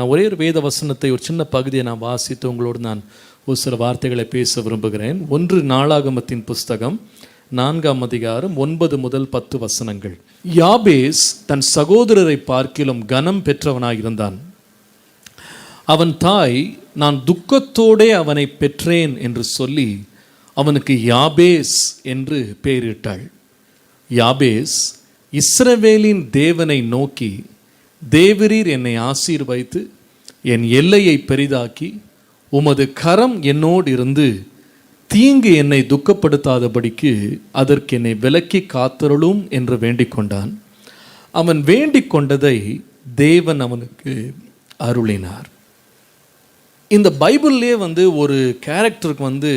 நான் ஒரே ஒரு வேத வசனத்தை ஒரு சின்ன பகுதியை நான் வாசித்து உங்களோடு நான் ஒரு சில வார்த்தைகளை பேச விரும்புகிறேன். ஒன்று நாளாகமத்தின் புஸ்தகம் நான்காம் அதிகாரம் ஒன்பது முதல் பத்து வசனங்கள். யாபேஸ் தன் சகோதரரை பார்க்கிலும் கனம் பெற்றவனாயிருந்தான் அவன் தாய் நான் துக்கத்தோடே அவனை பெற்றேன் என்று சொல்லி அவனுக்கு யாபேஸ் என்று பெயரிட்டாள். யாபேஸ் இஸ்ரவேலின் தேவனை நோக்கி தேவரீர் என்னை ஆசீர்வைத்து என் எல்லையை பெரிதாக்கி உமது கரம் என்னோடு இருந்து தீங்கு என்னை துக்கப்படுத்தாதபடிக்கு அதற்கு என்னை விலக்கி காத்தருளும் என்று வேண்டிக் கொண்டான் அவன் வேண்டிக் கொண்டதை தேவன் அவனுக்கு அருளினார். இந்த பைபிள்லேயே வந்து ஒரு கேரக்டருக்கு வந்து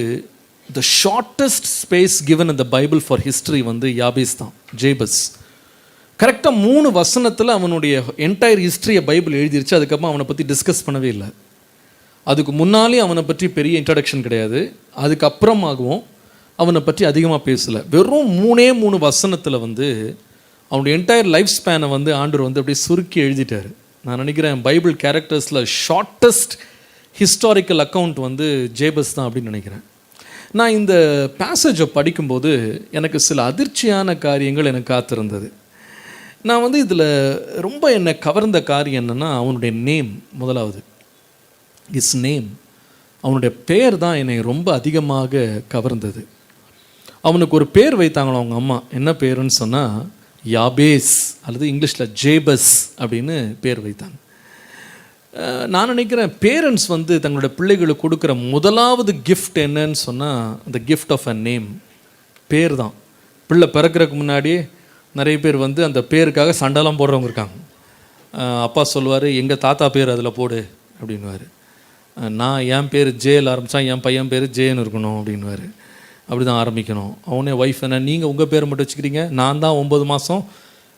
த ஷார்ட்டஸ்ட் ஸ்பேஸ் கிவன் இந்த பைபிள் ஃபார் ஹிஸ்ட்ரி வந்து யாபிஸ் தான் ஜேபஸ். கரெக்டாக மூணு வசனத்தில் அவனுடைய என்டையர் ஹிஸ்ட்ரியை பைபிள் எழுதிருச்சு. அதுக்கப்புறம் அவனை பற்றி டிஸ்கஸ் பண்ணவே இல்லை. அதுக்கு முன்னாலே அவனை பற்றி பெரிய இன்ட்ரடக்ஷன் கிடையாது. அதுக்கப்புறமாகவும் அவனை பற்றி அதிகமாக பேசலை. வெறும் மூணே மூணு வசனத்தில் வந்து அவனுடைய என்டையர் லைஃப் ஸ்பேனை வந்து ஆண்டர் வந்து அப்படியே சுருக்கி எழுதிட்டார். நான் நினைக்கிறேன் பைபிள் கேரக்டர்ஸில் ஷார்ட்டஸ்ட் ஹிஸ்டாரிக்கல் அக்கௌண்ட் வந்து ஜேபஸ் தான் அப்படின்னு நினைக்கிறேன். நான் இந்த பேசேஜை படிக்கும்போது எனக்கு சில அதிர்ச்சியான காரியங்கள் எனக்கு காத்திருந்தது. நான் வந்து இதில் ரொம்ப என்னை கவர்ந்த காரியம் என்னென்னா அவனுடைய நேம் முதலாவது. இஸ் நேம் அவனுடைய பேர் தான் என்னை ரொம்ப அதிகமாக கவர்ந்தது. அவனுக்கு ஒரு பேர் வைத்தாங்களோ அவங்க அம்மா? என்ன பேருன்னு சொன்னால் யாபேஸ் அல்லது இங்கிலீஷில் ஜேபஸ் அப்படின்னு பேர் வைத்தாங்க. நான் நினைக்கிறேன் பேரண்ட்ஸ் வந்து தங்களோட பிள்ளைகளுக்கு கொடுக்குற முதலாவது கிஃப்ட் என்னன்னு சொன்னால் அந்த கிஃப்ட் ஆஃப் அ நேம் பேர் தான். பிள்ளை பிறக்கிறதுக்கு முன்னாடியே நிறைய பேர் வந்து அந்த பேருக்காக சண்டைலாம் போடுறவங்க இருக்காங்க. அப்பா சொல்லுவார் எங்கள் தாத்தா பேர் அதில் போடு அப்படின்வார் நான் என் பேர் ஜேயில் ஆரம்பித்தா என் பையன் பேர் ஜேன்னு இருக்கணும் அப்படின்வார் அப்படி தான் ஆரம்பிக்கணும். அவனே ஒய்ஃப் என்ன நீங்கள் உங்கள் பேர் மட்டும் வச்சுக்கிறீங்க நான் தான் ஒம்பது மாதம்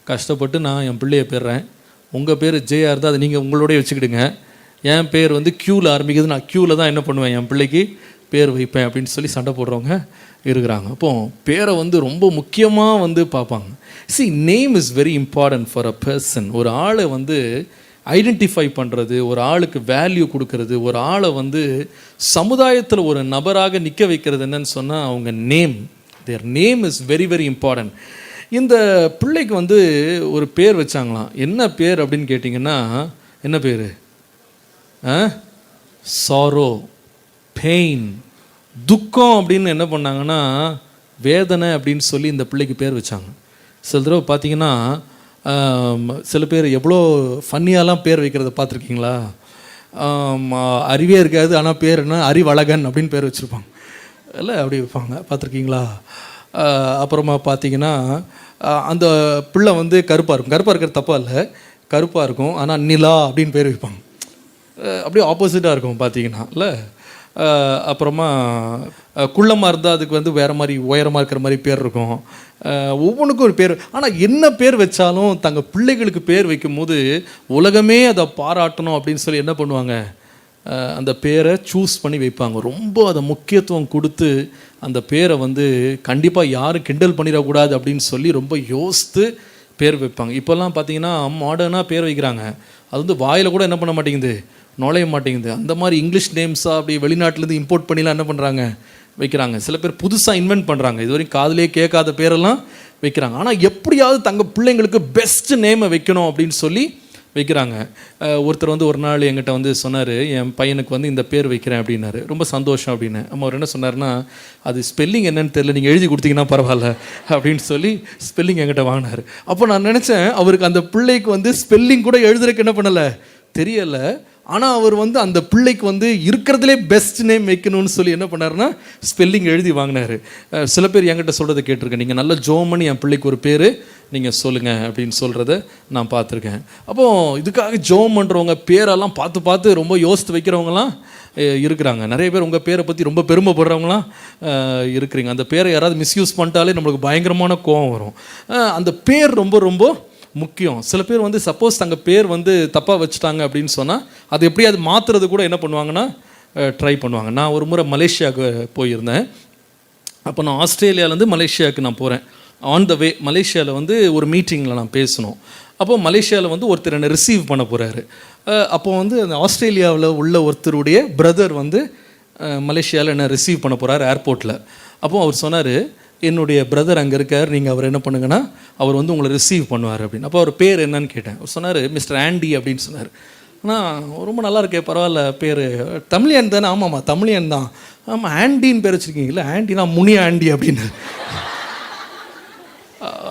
கஷ்டப்பட்டு நான் என் பிள்ளையை பெறுறேன் உங்கள் பேர் ஜேயாக இருந்தால் அதை நீங்கள் உங்களோடய வச்சுக்கிடுங்க. என் பேர் வந்து க்யூவில் ஆரம்பிக்குது நான் க்யூவில் தான் என்ன பண்ணுவேன் என் பிள்ளைக்கு? பேர் வைப்பேன் அப்படின்னு சொல்லி சண்டை போடுறவங்க இருக்கிறாங்க. அப்போ பேரை வந்து ரொம்ப முக்கியமாக வந்து பார்ப்பாங்க. See name is very important for a person ஒரு ஆளை வந்து ஐடென்டிஃபை பண்ணுறது ஒரு ஆளுக்கு வேல்யூ கொடுக்கறது ஒரு ஆளை வந்து சமுதாயத்தில் ஒரு நபராக நிற்க வைக்கிறது என்னன்னு சொன்னால் அவங்க name their name is very very important இந்த பிள்ளைக்கு வந்து ஒரு பேர் வச்சாங்களாம். என்ன பேர் அப்படின்னு கேட்டிங்கன்னா என்ன பேர்? சாரோ. பெயின் துக்கம் அப்படின்னு என்ன பண்ணாங்கன்னா வேதனை அப்படின்னு சொல்லி இந்த பிள்ளைக்கு பேர் வச்சாங்க. சில தடவை பார்த்தீங்கன்னா சில பேர் எவ்வளோ ஃபன்னியாலாம் பேர் வைக்கிறத பார்த்துருக்கீங்களா? அறிவே இருக்காது ஆனால் பேர் என்ன? அறிவழகன் அப்படின்னு பேர் வச்சுருப்பாங்க. இல்லை அப்படி வைப்பாங்க. பார்த்துருக்கீங்களா? அப்புறமா பார்த்தீங்கன்னா அந்த பிள்ளை வந்து கருப்பாக இருக்கும். கருப்பாக இருக்கிறது தப்பாக இல்லை. கருப்பாக இருக்கும். ஆனால் நிலா அப்படின்னு பேர் வைப்பாங்க. அப்படியே ஆப்போசிட்டாக இருக்கும் பார்த்தீங்கன்னா இல்லை அப்புறமா குள்ளமாக இருந்தால் அதுக்கு வந்து வேறு மாதிரி உயரமாக இருக்கிற மாதிரி பேர் இருக்கும். ஒவ்வொன்றுக்கும் ஒரு பேர். ஆனால் என்ன பேர் வச்சாலும் தங்கள் பிள்ளைகளுக்கு பேர் வைக்கும்போது உலகமே அதை பாராட்டணும் அப்படின்னு சொல்லி என்ன பண்ணுவாங்க? அந்த பேரை சூஸ் பண்ணி வைப்பாங்க. ரொம்ப அதை முக்கியத்துவம் கொடுத்து அந்த பேரை வந்து கண்டிப்பாக யாரும் கிண்டல் பண்ணிடக்கூடாது அப்படின்னு சொல்லி ரொம்ப யோசித்து பேர் வைப்பாங்க. இப்போல்லாம் பார்த்தீங்கன்னா மாடர்னாக பேர் வைக்கிறாங்க. அது வந்து வாயில் கூட என்ன பண்ண மாட்டேங்குது? நுழைய மாட்டேங்குது. அந்த மாதிரி இங்கிலீஷ் நேம்ஸாக அப்படி வெளிநாட்டிலேருந்து இம்போர்ட் பண்ணிலாம் என்ன பண்ணுறாங்க வைக்கிறாங்க. சில பேர் புதுசாக இன்வென்ட் பண்ணுறாங்க இதுவரையும் காதுலேயே கேட்காத பேரெல்லாம் வைக்கிறாங்க. ஆனால் எப்படியாவது தங்கள் பிள்ளைங்களுக்கு பெஸ்ட் நேமை வைக்கணும் அப்படின்னு சொல்லி வைக்கிறாங்க. ஒருத்தர் வந்து ஒரு நாள் என்கிட்ட வந்து சொன்னார் என் பையனுக்கு வந்து இந்த பேர் வைக்கிறேன் அப்படின்னாரு. ரொம்ப சந்தோஷம் அப்படின்னு. அம்மா அவர் என்ன சொன்னார்னா அது ஸ்பெல்லிங் என்னன்னு தெரியல. நீங்கள் எழுதி கொடுத்தீங்கன்னா பரவாயில்ல அப்படின்னு சொல்லி ஸ்பெல்லிங் என்கிட்ட வாங்கினார். அப்போ நான் நினச்சேன் அவருக்கு அந்த பிள்ளைக்கு வந்து ஸ்பெல்லிங் கூட எழுதுறதுக்கு என்ன பண்ணலை? தெரியலை. ஆனால் அவர் வந்து அந்த பிள்ளைக்கு வந்து இருக்கிறதுலே பெஸ்ட் நேம் வைக்கணும்னு சொல்லி என்ன பண்ணாருன்னா ஸ்பெல்லிங் எழுதி வாங்கினாரு. சில பேர் என்கிட்ட சொல்கிறத கேட்டிருக்கேன். நீங்கள் நல்ல ஜோம் பண்ணி என் பிள்ளைக்கு ஒரு பேர் நீங்கள் சொல்லுங்கள் அப்படின்னு சொல்கிறத நான் பார்த்துருக்கேன். அப்போது இதுக்காக ஜோம் பண்ணுறவங்க பேரெல்லாம் பார்த்து பார்த்து ரொம்ப யோசித்து வைக்கிறவங்களாம் இருக்கிறாங்க. நிறைய பேர் உங்கள் பேரை பற்றி ரொம்ப பெருமைப்படுறவங்களாம் இருக்கிறீங்க. அந்த பேரை யாராவது மிஸ்யூஸ் பண்ணிட்டாலே நம்மளுக்கு பயங்கரமான கோவம் வரும். அந்த பேர் ரொம்ப ரொம்ப முக்கியம். சில பேர் வந்து சப்போஸ் தங்கள் பேர் வந்து தப்பாக வச்சுட்டாங்க அப்படின்னு சொன்னால் அது எப்படி அது மாற்றுறது கூட என்ன பண்ணுவாங்கன்னா ட்ரை பண்ணுவாங்க. நான் ஒரு முறை மலேசியாவுக்கு போயிருந்தேன். அப்போ நான் ஆஸ்திரேலியாவிலேருந்து மலேசியாவுக்கு நான் போகிறேன் ஆன் த வே மலேசியாவில் வந்து ஒரு மீட்டிங்கில் நான் பேசணும். அப்போ மலேசியாவில் வந்து ஒருத்தர் என்னை ரிசீவ் பண்ண போகிறாரு அப்போ வந்து அந்த ஆஸ்திரேலியாவில் உள்ள ஒருத்தருடைய பிரதர் வந்து மலேசியாவில் என்ன ரிசீவ் பண்ண போகிறார் ஏர்போர்ட்டில் அப்போது அவர் சொன்னார் என்னுடைய பிரதர் அங்கே இருக்கார் நீங்கள் அவர் என்ன பண்ணுங்கன்னா அவர் வந்து உங்களை ரிசீவ் பண்ணுவார் அப்படின்னு. அப்போ அவர் பேர் என்னன்னு கேட்டேன். அவர் சொன்னார் மிஸ்டர் ஆண்டி அப்படின்னு சொன்னார். ஆனால் ரொம்ப நல்லா இருக்கே பரவாயில்ல பேர். தமிழியன் தானே? ஆமாம்மா தமிழியன் தான். ஆமாம் ஆண்டின்னு பேர் வச்சுருக்கீங்களா ஆண்டினா முனி ஆண்டி அப்படின்னு.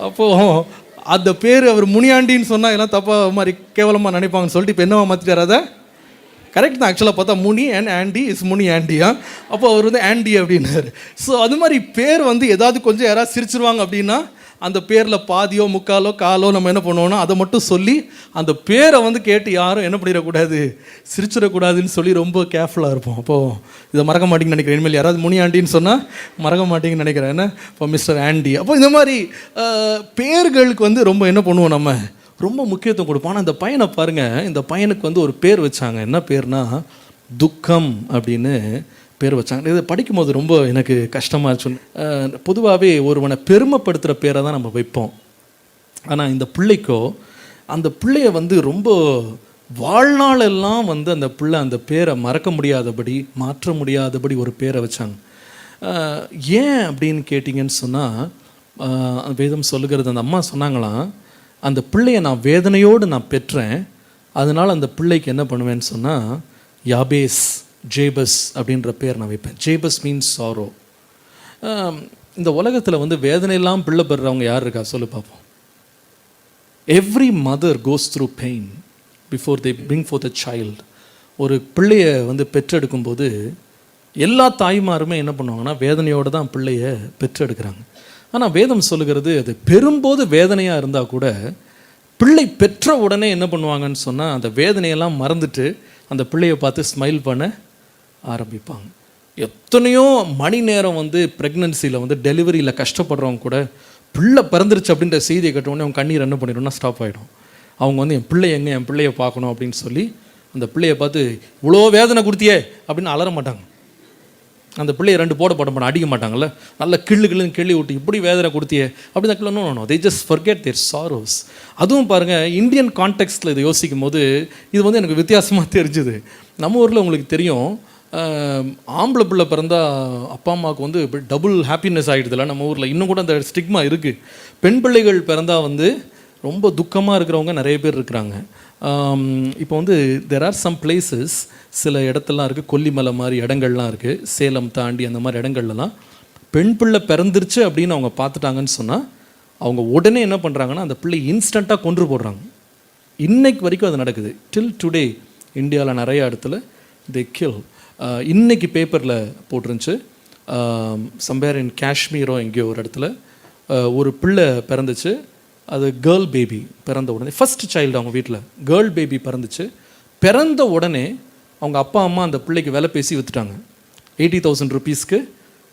அப்போது அந்த பேர் அவர் முனியாண்டின்னு சொன்னால் எல்லாம் தப்பாக மாதிரி கேவலமாக நினைப்பாங்கன்னு சொல்லிட்டு இப்போ என்னவா மாற்றிட்டார் அதை? கரெக்ட் தான். ஆக்சுவலாக பார்த்தா முனி அண்ட் ஆண்டி இஸ் முனி ஆண்டியா அப்போ அவர் வந்து ஆண்டி அப்படின்னாரு. ஸோ அது மாதிரி பேர் வந்து ஏதாவது கொஞ்சம் யாராவது சிரிச்சிருவாங்க அப்படின்னா அந்த பேரில் பாதியோ முக்காலோ காலோ நம்ம என்ன பண்ணுவோம்னா அதை மட்டும் சொல்லி அந்த பேரை வந்து கேட்டு யாரும் என்ன பண்ணிடக்கூடாது? சிரிச்சிடக்கூடாதுன்னு சொல்லி ரொம்ப கேர்ஃபுல்லாக இருப்போம். அப்போது இதை மறக்க மாட்டீங்கன்னு நினைக்கிறேன். இனிமேல் யாராவது முனி ஆண்டின்னு சொன்னால் மறக்க மாட்டீங்கன்னு நினைக்கிறேன். என்ன? இப்போ மிஸ்டர் ஆண்டி அப்போ இந்த மாதிரி பேர்களுக்கு வந்து ரொம்ப என்ன பண்ணுவோம் நம்ம? ரொம்ப முக்கியத்துவம் கொடுப்போம் ஆனால் இந்த பையனை பாருங்கள் இந்த பையனுக்கு வந்து ஒரு பேர் வச்சாங்க. என்ன பேர்னா துக்கம் அப்படின்னு பேர் வச்சாங்க. இதை படிக்கும்போது ரொம்ப எனக்கு கஷ்டமாக இருந்துச்சு. பொதுவாகவே ஒருவனை பெருமைப்படுத்துகிற பேரை தான் நம்ம வைப்போம். ஆனால் இந்த பிள்ளைக்கோ அந்த பிள்ளைய வந்து ரொம்ப வாழ்நாளெல்லாம் வந்து அந்த பிள்ளை அந்த பேரை மறக்க முடியாதபடி மாற்ற முடியாதபடி ஒரு பேரை வச்சாங்க. ஏன் அப்படின்னு கேட்டிங்கன்னு சொன்னால் வேதம் சொல்லுகிறது அந்த அம்மா சொன்னாங்களாம் அந்த பிள்ளையை நான் வேதனையோடு நான் பெற்றேன். அதனால் அந்த பிள்ளைக்கு என்ன பண்ணுவேன்னு சொன்னால் யாபேஸ் ஜேபஸ் அப்படின்ற பேர் நான் வைப்பேன். ஜேபஸ் மீன்ஸ் சாரோ இந்த உலகத்தில் வந்து வேதனையெல்லாம் பிள்ளை பெறுறவங்க யார் இருக்கா? சொல்லு பார்ப்போம் every mother goes through pain before they bring for the child ஒரு பிள்ளையை வந்து பெற்றெடுக்கும்போது எல்லா தாய்மாருமே என்ன பண்ணுவாங்கன்னா வேதனையோடு தான் பிள்ளைய பெற்றெடுக்கிறாங்க. ஆனால் வேதம் சொல்லுகிறது அது பெரும்போது வேதனையாக இருந்தால் கூட பிள்ளை பெற்ற உடனே என்ன பண்ணுவாங்கன்னு சொன்னால் அந்த வேதனையெல்லாம் மறந்துட்டு அந்த பிள்ளையை பார்த்து ஸ்மைல் பண்ண ஆரம்பிப்பாங்க. எத்தனையோ மணி நேரம் வந்து ப்ரெக்னன்சியில் வந்து டெலிவரியில் கஷ்டப்படுறவங்க கூட பிள்ளை பிறந்துருச்சு அப்படின்ற செய்தியை கேட்ட உடனே அவங்க கண்ணீர் என்ன பண்ணிடும்னா ஸ்டாப் ஆகிடும் அவங்க வந்து என் பிள்ளை எங்கே என் பிள்ளையை பார்க்கணும் அப்படின்னு சொல்லி அந்த பிள்ளைய பார்த்து இவ்வளோ வேதனை கொடுத்தியே அப்படின்னு அலற மாட்டாங்க. அந்த பிள்ளைய ரெண்டு போட போட போட அடிக்க மாட்டாங்கல்ல? நல்ல கிள்ளு கிள்ளுன்னு கிள்ளி விட்டு இப்படி வேதனை கொடுத்தியே. அப்படி தான் கிள்ள no they just forget their sorrows அதுவும் பாருங்கள் இந்தியன் கான்டெக்ஸ்டில் இதை யோசிக்கும் போது இது வந்து எனக்கு வித்தியாசமாக தெரிஞ்சுது. நம்ம ஊரில் உங்களுக்கு தெரியும் ஆம்பளை பிள்ளை பிறந்தா அப்பா அம்மாவுக்கு வந்து டபுள் ஹாப்பினஸ் ஆகிடுதுல நம்ம ஊரில். இன்னும் கூட அந்த ஸ்டிக்மா இருக்குது பெண் பிள்ளைகள் பிறந்தா வந்து ரொம்ப துக்கமாக இருக்கிறவங்க நிறைய பேர் இருக்கிறாங்க. இப்போ வந்து தெர் ஆர் சம் பிளேசஸ் சில இடத்துலலாம் இருக்குது கொல்லிமலை மாதிரி இடங்கள்லாம் இருக்குது சேலம் தாண்டி அந்த மாதிரி இடங்கள்லாம் பெண் பிள்ளை பிறந்துருச்சு அப்படின்னு அவங்க பார்த்துட்டாங்கன்னு சொன்னால் அவங்க உடனே என்ன பண்ணுறாங்கன்னா அந்த பிள்ளை இன்ஸ்டண்ட்டாக கொன்று போடுறாங்க. இன்னைக்கு வரைக்கும் அது நடக்குது. டில் டுடே இந்தியாவில் நிறைய இடத்துல தே கில் இன்னைக்கு பேப்பரில் போட்டிருந்துச்சு. சம்பேர் இன் காஷ்மீரோ எங்கேயோ ஒரு இடத்துல ஒரு பிள்ளை பிறந்துச்சு. அது கேர்ள் பேபி பிறந்த உடனே. ஃபர்ஸ்ட் சைல்டு அவங்க வீட்டில் கேர்ள் பேபி பிறந்துச்சு. பிறந்த உடனே அவங்க அப்பா அம்மா அந்த பிள்ளைக்கு விலை பேசி விற்றுட்டாங்க எயிட்டி தௌசண்ட் ருபீஸ்க்கு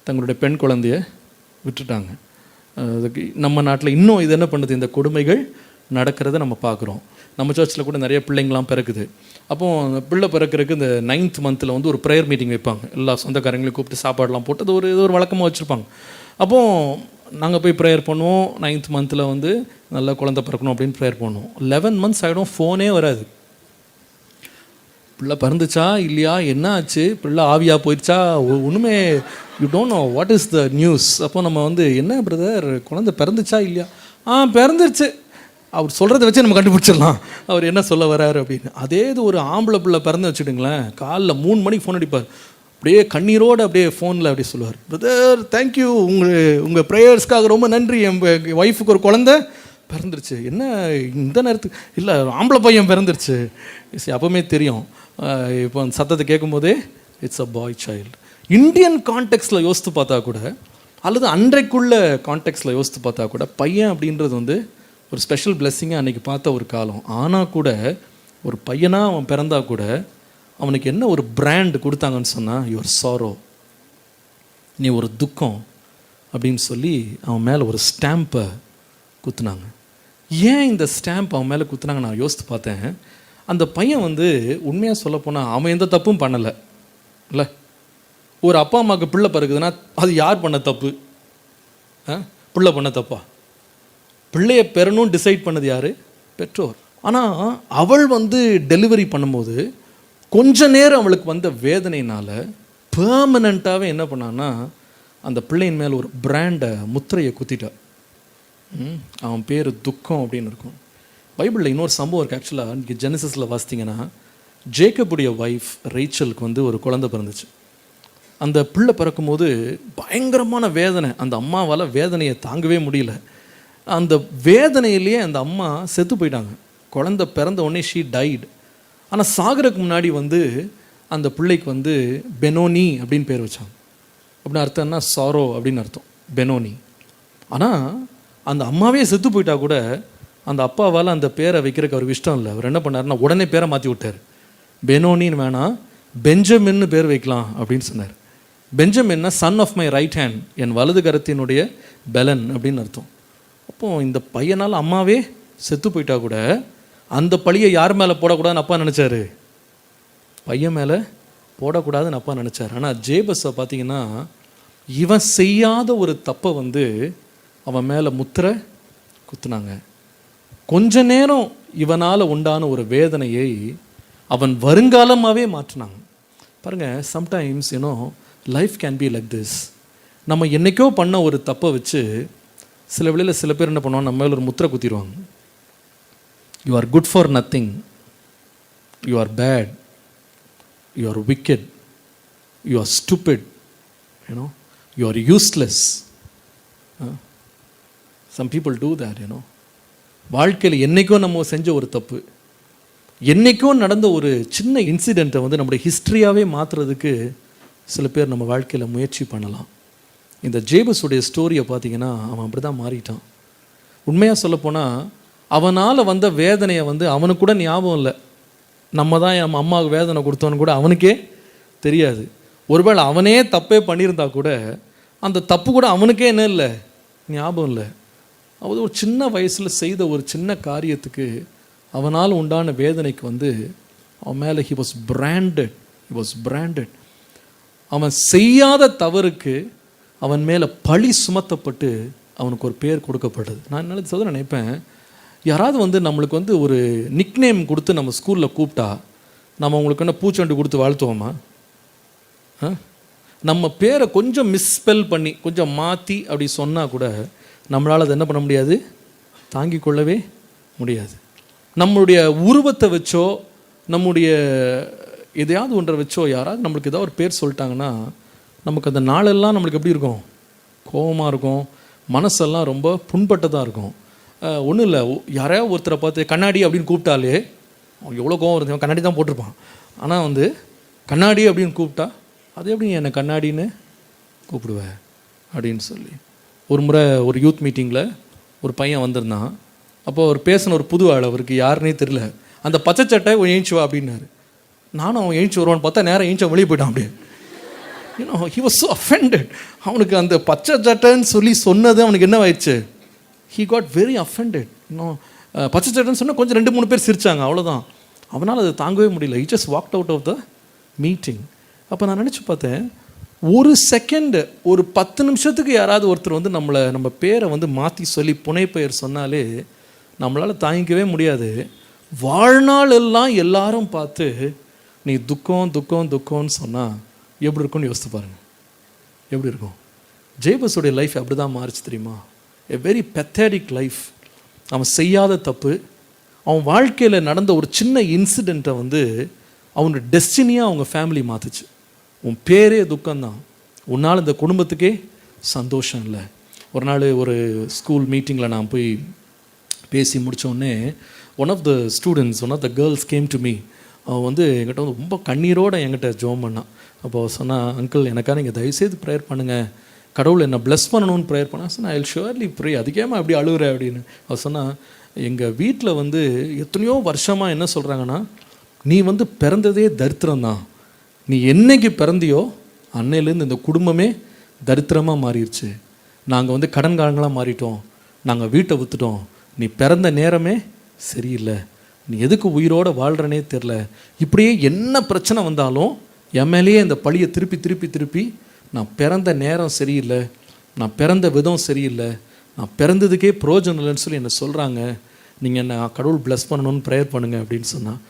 தங்களுடைய பெண் குழந்தைய விட்டுட்டாங்க அதுக்கு நம்ம நாட்டில் இன்னும் இது என்ன பண்ணுது? இந்த கொடுமைகள் நடக்கிறத நம்ம பார்க்குறோம். நம்ம சர்ச்சில் கூட நிறைய பிள்ளைங்களாம் பிறக்குது. அப்போ அந்த பிள்ளை பிறக்கிறதுக்கு இந்த நைன்த் மந்தில் வந்து ஒரு ப்ரேயர் மீட்டிங் வைப்பாங்க. எல்லா சொந்தக்காரங்களையும் கூப்பிட்டு சாப்பாடெலாம் போட்டு அது ஒரு இது ஒரு வழக்கமாக வச்சுருப்பாங்க. அப்போது நாங்கள் போய் ப்ரேயர் பண்ணுவோம். நைன்த் மந்தில் வந்து நல்ல குழந்தை பிறக்கணும் அப்படின்னு ப்ரேயர் பண்ணுவோம் லெவன் மந்த்ஸ் ஆகிடும் ஃபோனே வராது. பிள்ளை பிறந்துச்சா இல்லையா என்ன ஆச்சு? பிள்ளை ஆவியாக போயிடுச்சா? ஒன்றுமே you don't know what is the news அப்போ நம்ம வந்து என்ன பிரதர் குழந்தை பிறந்துச்சா இல்லையா? ஆ பிறந்துருச்சு. அவர் சொல்கிறத வச்சு நம்ம கண்டுபிடிச்சிடலாம். அவர் என்ன சொல்ல வராரு அப்படின்னு. அதே இது ஒரு ஆம்பளை பிள்ளை பிறந்து வச்சுட்டுங்களேன் காலைல மூணு மணிக்கு ஃபோன் அடிப்பார். அப்படியே கண்ணீரோடு அப்படியே ஃபோனில் அப்படியே சொல்லுவார். பிரதர் தேங்க்யூ உங்கள் உங்கள் ப்ரேயர்ஸ்க்காக ரொம்ப நன்றி. என் ஒய்ஃபுக்கு ஒரு குழந்தை. பிறந்துருச்சு. என்ன இந்த நேரத்துக்கு? இல்லை ஆம்பளை பையன் பிறந்துருச்சு. சரி அப்போவுமே தெரியும். இப்போ அந்த சத்தத்தை கேட்கும்போதே it's a boy child Indian கான்டெக்ட்ஸில் யோசித்து பார்த்தா கூட அல்லது அன்றைக்குள்ள கான்டெக்ட்ஸில் யோசித்து பார்த்தா கூட பையன் அப்படின்றது வந்து ஒரு ஸ்பெஷல் பிளெஸ்ஸிங்காக அன்றைக்கி பார்த்த ஒரு காலம். ஆனால் கூட ஒரு பையனாக அவன் பிறந்தா கூட அவனுக்கு என்ன ஒரு பிராண்ட் கொடுத்தாங்கன்னு சொன்னால் யுவர் சாரோ நீ ஒரு துக்கம். அப்படின்னு சொல்லி அவன் மேலே ஒரு ஸ்டாம்பை குத்துனாங்க. ஏன் இந்த ஸ்டாம்ப் அவன் மேலே குத்துனாங்க நான் யோசித்து பார்த்தேன். அந்த பையன் வந்து உண்மையாக சொல்லப்போனால் அவன் எந்த தப்பும் பண்ணலை. இல்லை? ஒரு அப்பா அம்மாவுக்கு பிள்ளை பிறகுதுன்னா அது யார் பண்ண தப்பு? ஆ? பிள்ளை பண்ண தப்பா? பிள்ளைய பெறணும் டிசைட் பண்ணது யார்? பெற்றோர். ஆனால் அவள் வந்து டெலிவரி பண்ணும்போது கொஞ்ச நேரம் அவளுக்கு வந்த வேதனையினால் பெர்மனண்ட்டாகவே என்ன பண்ணான்னா அந்த பிள்ளையின் மேலே ஒரு பிராண்டை முத்திரையை குத்திட்டாள் அவன் பேர் துக்கம் அப்படின்னு இருக்கும். பைபிளில் இன்னொரு சம்பவம் இருக்குது ஆக்சுவலாக இன்றைக்கி ஜெனசிஸில் வாசித்தீங்கன்னா ஜேக்கபுடைய ஒய்ஃப் ரைச்சலுக்கு வந்து ஒரு குழந்தை பிறந்துச்சு. அந்த பிள்ளை பிறக்கும்போது பயங்கரமான வேதனை. அந்த அம்மாவால் வேதனையை தாங்கவே முடியல. அந்த வேதனையிலேயே அந்த அம்மா செத்து போயிட்டாங்க. குழந்தை பிறந்த உடனே ஷீ டைட் ஆனால் சாகருக்கு முன்னாடி வந்து அந்த பிள்ளைக்கு வந்து பெனோனி அப்படின்னு பேர் வச்சாங்க. அப்படின்னு அர்த்தம்னா சாரோ அப்படின்னு அர்த்தம். பெனோனி. ஆனால் அந்த அம்மாவே செத்து போயிட்டா கூட அந்த அப்பாவால் அந்த பேரை வைக்கிறதுக்கு அவருக்கு இஷ்டம் இல்லை. அவர் என்ன பண்ணாருன்னா உடனே பேரை மாற்றி விட்டார். பெனோனின்னு வேணாம் பெஞ்சமின்னு பேர் வைக்கலாம் அப்படின்னு சொன்னார். பெஞ்சமின்னா son of my right hand என் வலது கரத்தினுடைய பெலன் அப்படின்னு அர்த்தம். அப்போ இந்த பையனால் அம்மாவே செத்து போயிட்டா கூட அந்த பழியை யார் மேலே போடக்கூடாதுன்னு அப்பா நினச்சாரு? பையன் மேலே போடக்கூடாதுன்னு அப்பா நினச்சார். ஆனால் ஜேபஸை பார்த்தீங்கன்னா இவன் செய்யாத ஒரு தப்பை வந்து அவன் மேலே முத்திரை குத்துனாங்க. கொஞ்ச நேரம் இவனால் உண்டான ஒரு வேதனையை அவன் வருங்காலமாகவே மாற்றினாங்க பாருங்கள் sometimes you know life can be like this நம்ம என்னைக்கோ பண்ண ஒரு தப்பை வச்சு சில வேளையில் சில பேர் என்ன பண்ணுவாங்க நம்ம மேலே ஒரு முத்திரை குத்திடுவாங்க you are good for nothing you are bad you are wicked you are stupid you know you are useless some people do that you know வாழ்க்கையில் என்றைக்கோ நம்ம செஞ்ச ஒரு தப்பு என்றைக்கோ நடந்த ஒரு சின்ன இன்சிடெண்ட்டை வந்து நம்முடைய ஹிஸ்ட்ரியாகவே மாற்றுறதுக்கு சில பேர் நம்ம வாழ்க்கையில் முயற்சி பண்ணலாம். இந்த ஜேபஸுடைய ஸ்டோரியை பார்த்தீங்கன்னா அவன் அப்படி தான் மாறிட்டான். உண்மையாக சொல்லப்போனால் அவனால் வந்த வேதனையை வந்து அவனுக்கு கூட ஞாபகம் இல்லை. நம்ம தான் என் அம்மாவுக்கு வேதனை கொடுத்தோன்னு கூட அவனுக்கே தெரியாது. ஒருவேளை அவனே தப்பே பண்ணியிருந்தா கூட அந்த தப்பு கூட அவனுக்கே என்ன இல்லை? ஞாபகம் இல்லை. அது ஒரு சின்ன வயசில் செய்த ஒரு சின்ன காரியத்துக்கு அவனால் உண்டான வேதனைக்கு வந்து அவன் மேலே he was branded he was branded அவன் செய்யாத தவறுக்கு அவன் மேலே பழி சுமத்தப்பட்டு அவனுக்கு ஒரு பேர் கொடுக்கப்படுது நான் நினைச்ச சொல்ல நினைப்பேன்? யாராவது வந்து நம்மளுக்கு வந்து ஒரு நிக்நேம் கொடுத்து நம்ம ஸ்கூலில் கூப்பிட்டா நம்ம உங்களுக்கு என்ன பூச்செண்டு கொடுத்து வாழ்த்துவோமா? ஆ? நம்ம பேரை கொஞ்சம் மிஸ்பெல் பண்ணி கொஞ்சம் மாற்றி அப்படி சொன்னால் கூட நம்மளால் அதை என்ன பண்ண முடியாது? தாங்கிக் கொள்ளவே முடியாது. நம்மளுடைய உருவத்தை வச்சோ நம்முடைய எதையாவது ஒன்றை வச்சோ யாராவது நம்மளுக்கு ஏதாவது ஒரு பேர் சொல்லிட்டாங்கன்னா நமக்கு அந்த நாளெல்லாம் நம்மளுக்கு எப்படி இருக்கும்? கோபமாக இருக்கும். மனசெல்லாம் ரொம்ப புண்பட்டதாக இருக்கும். ஒன்றும் இல்லை. யாரையாவது ஒருத்தரை பார்த்து கண்ணாடி அப்படின்னு கூப்பிட்டாலே அவன் எவ்வளோ கோவம் இருந்தவன் கண்ணாடி தான் போட்டிருப்பான். ஆனால் வந்து கண்ணாடி அப்படின்னு கூப்பிட்டா அது எப்படி என்னை கண்ணாடின்னு கூப்பிடுவேன் அப்படின்னு சொல்லி. ஒரு முறை ஒரு யூத் மீட்டிங்கில் ஒரு பையன் வந்திருந்தான். அப்போ அவர் பேசின ஒரு புது ஆள் அவருக்கு யாருன்னே தெரில அந்த பச்சை சட்டை ஏஞ்சி வா அப்படின்னாரு. நானும் அவன் ஏஞ்சி வருவான்னு பார்த்தா நேரம் ஏஞ்சி வெளியே போயிட்டான் அப்படியே. You know he was so offended அவனுக்கு அந்த பச்சை சட்டைன்னு சொல்லி சொன்னது அவனுக்கு என்ன ஆயிடுச்சு? ஹீ காட் வெரி அஃபெண்டட் இன்னும் பச்சை சட்டைன்னு சொன்னால் கொஞ்சம் ரெண்டு மூணு பேர் சிரிச்சாங்க அவ்வளோதான் அவனால் அதை தாங்கவே முடியல. He just walked out of the meeting அப்போ நான் நினச்சி பார்த்தேன் ஒரு செகண்டு ஒரு பத்து நிமிஷத்துக்கு யாராவது ஒருத்தர் வந்து நம்மளை நம்ம பேரை வந்து மாற்றி சொல்லி புனைப்பெயர் சொன்னாலே நம்மளால் தாங்கிக்கவே முடியாது. வாழ்நாள் எல்லாம் எல்லாரும் பார்த்து நீ துக்கம் துக்கம் துக்கம்னு சொன்னால் எப்படி இருக்கும்னு யோசித்து பாருங்கள் எப்படி இருக்கும்? ஜேபஸுடைய லைஃப் அப்படி தான் மாறிச்சு தெரியுமா? எ வெரி பெத்தடிக் லைஃப் அவன் செய்யாத தப்பு அவன் வாழ்க்கையில் நடந்த ஒரு சின்ன இன்சிடெண்ட்டை வந்து அவனோட டெஸ்டினியாக அவங்க ஃபேமிலி மாற்றுச்சு உன் பேரே துக்கம்தான். உன்னால் இந்த குடும்பத்துக்கே சந்தோஷம் இல்லை. ஒரு நாள் ஒரு ஸ்கூல் மீட்டிங்கில் நான் போய் பேசி முடித்தோடனே one of the students one of the girls came to me அவன் வந்து என்கிட்ட வந்து ரொம்ப கண்ணீரோடு என்கிட்ட ஜோம் பண்ணான் அப்போ அவ அங்கிள் எனக்காக நீங்கள் தயவுசெய்து ப்ரேயர் பண்ணுங்கள் கடவுள் என்னை ப்ளஸ் பண்ணணும்னு ப்ரேயர் பண்ணா. சொன்னா ஐ ஷுவர்லி ப்ரே அதுக்கேமா அப்படி அழுகுற அப்படின்னு. அவர் சொன்னால் எங்கள் வீட்டில் வந்து எத்தனையோ வருஷமாக என்ன சொல்கிறாங்கன்னா நீ வந்து பிறந்ததே தரித்திரம் தான் நீ என்னைக்கு பிறந்தியோ அன்னையிலேருந்து இந்த குடும்பமே தரித்திரமாக மாறிடுச்சு. நாங்கள் வந்து கடன்காரங்களாக மாறிட்டோம். நாங்கள் வீட்டை விற்றுட்டோம் நீ பிறந்த நேரமே சரியில்லை. நீ எதுக்கு உயிரோடு வாழ்கிறனே தெரில இப்படியே என்ன பிரச்சனை வந்தாலும் என் மேலேயே இந்த பழியை திருப்பி திருப்பி திருப்பி நான் பிறந்த நேரம் சரியில்லை. நான் பிறந்த விதம் சரியில்லை. நான் பிறந்ததுக்கே ப்ரோஜனம் இல்லைன்னு சொல்லி என்னை சொல்கிறாங்க நீங்கள் என்ன கடவுள் ப்ளஸ் பண்ணணும்னு ப்ரேயர் பண்ணுங்க அப்படின்னு சொன்னால்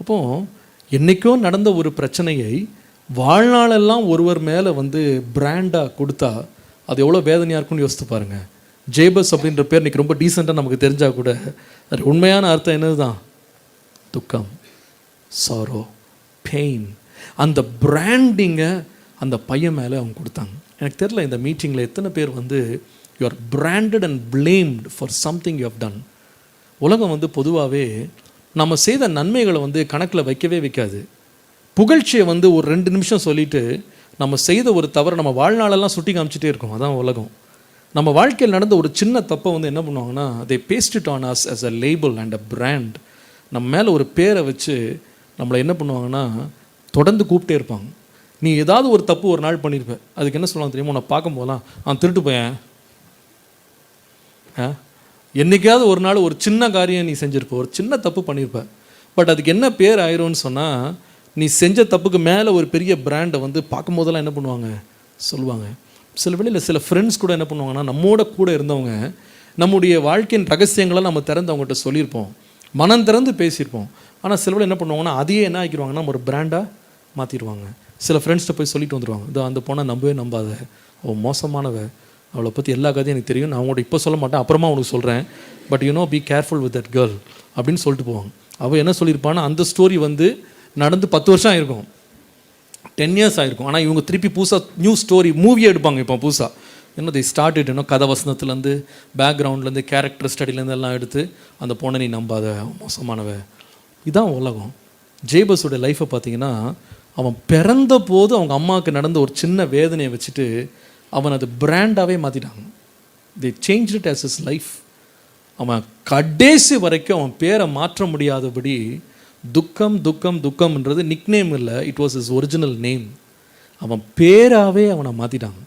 அப்போது என்றைக்கோ நடந்த ஒரு பிரச்சனையை வாழ்நாளெல்லாம் ஒருவர் மேலே வந்து பிராண்டாக கொடுத்தா அது எவ்வளோ வேதனையாக இருக்கும்னு யோசித்து பாருங்கள் ஜேபஸ் அப்படின்ற பேர் இன்னைக்கு ரொம்ப டீசெண்டாக நமக்கு தெரிஞ்சால் கூட அது உண்மையான அர்த்தம் என்னது தான் துக்கம் சாரோ பெயின் அந்த பிராண்டிங்கை அந்த பையன் மேலே அவங்க கொடுத்தாங்க. எனக்கு தெரில இந்த மீட்டிங்கில் எத்தனை பேர் வந்து you are branded and blamed for something you have done உலகம் வந்து பொதுவாகவே நம்ம செய்த நன்மைகளை வந்து கணக்கில் வைக்கவே வைக்காது. புகழ்ச்சியை வந்து ஒரு ரெண்டு நிமிஷம் சொல்லிவிட்டு நம்ம செய்த ஒரு தவறை நம்ம வாழ்நாளெல்லாம் சுட்டி காமிச்சிட்டே இருக்கோம். அதான் உலகம். நம்ம வாழ்க்கையில் நடந்த ஒரு சின்ன தப்பை வந்து என்ன பண்ணுவாங்கன்னா they pasted on us as a label and a brand நம்ம மேலே ஒரு பேரை வச்சு நம்மளை என்ன பண்ணுவாங்கன்னா தொடர்ந்து கூப்பிட்டே இருப்பாங்க. நீ ஏதாவது ஒரு தப்பு ஒரு நாள் பண்ணியிருப்ப அதுக்கு என்ன சொல்லுவாங்க தெரியுமா? உன்னை பார்க்கும் போதெல்லாம் அவன் திருட்டு போயேன். ஆ? என்னைக்காவது ஒரு நாள் ஒரு சின்ன காரியம் நீ செஞ்சுருப்ப ஒரு சின்ன தப்பு பண்ணியிருப்ப பட் அதுக்கு என்ன பேர் ஆயிரும்னு சொன்னால் நீ செஞ்ச தப்புக்கு மேலே ஒரு பெரிய பிராண்டை வந்து பார்க்கும்போதெல்லாம் என்ன பண்ணுவாங்க? சொல்லுவாங்க. சில வேளையில் சில ஃப்ரெண்ட்ஸ் கூட என்ன பண்ணுவாங்கன்னா நம்மோட கூட இருந்தவங்க நம்முடைய வாழ்க்கையின் ரகசியங்களை நம்ம திறந்து அவங்ககிட்ட சொல்லியிருப்போம். மனம் திறந்து பேசியிருப்போம். ஆனால் சில வேளை என்ன பண்ணுவாங்கன்னா அதையே என்ன ஆக்கிடுவாங்கன்னா ஒரு பிராண்டாக மாற்றிடுவாங்க சில ஃப்ரெண்ட்ஸ்கிட்ட போய் சொல்லிட்டு வந்துடுவாங்க இதோ அந்த பொண்ணை நம்பவே நம்பாத. ஓ மோசமானவ. அவளை பற்றி எல்லா கதையும் எனக்கு தெரியும். நான் அவங்கள்ட்ட இப்போ சொல்ல மாட்டேன் அப்புறமா உனக்கு சொல்கிறேன் but you know be careful with that girl அப்படின்னு சொல்லிட்டு போவாங்க. அவள் என்ன சொல்லியிருப்பான்னா அந்த ஸ்டோரி வந்து நடந்து பத்து வருஷம் ஆயிருக்கும். டென் இயர்ஸ் ஆயிருக்கும். ஆனால் இவங்க திருப்பி புதுசாக நியூ ஸ்டோரி மூவி எடுப்பாங்க இப்போ புதுசாக என்ன தி ஸ்டார்ட் இன்னும் கதை வசனத்துலேருந்து பேக்ரவுண்ட்லேருந்து கேரக்டர் ஸ்டடிலேருந்து எல்லாம் எடுத்து அந்த பொண்ணை நீ நம்பாத மோசமானவ. இதான் உலகம். ஜேபஸோட லைஃப்பை பார்த்தீங்கன்னா அவன் பிறந்த போது அவங்க அம்மாவுக்கு நடந்த ஒரு சின்ன வேதனையை வச்சுட்டு அவன் அது பிராண்டாகவே மாற்றிட்டாங்க the change it as is life அவன் கடைசி வரைக்கும் அவன் பேரை மாற்ற முடியாதபடி துக்கம் துக்கம் துக்கம்ன்றது நிக்நேம் இல்லை. It was is original name அவன் பேராகவே அவனை மாற்றிட்டாங்க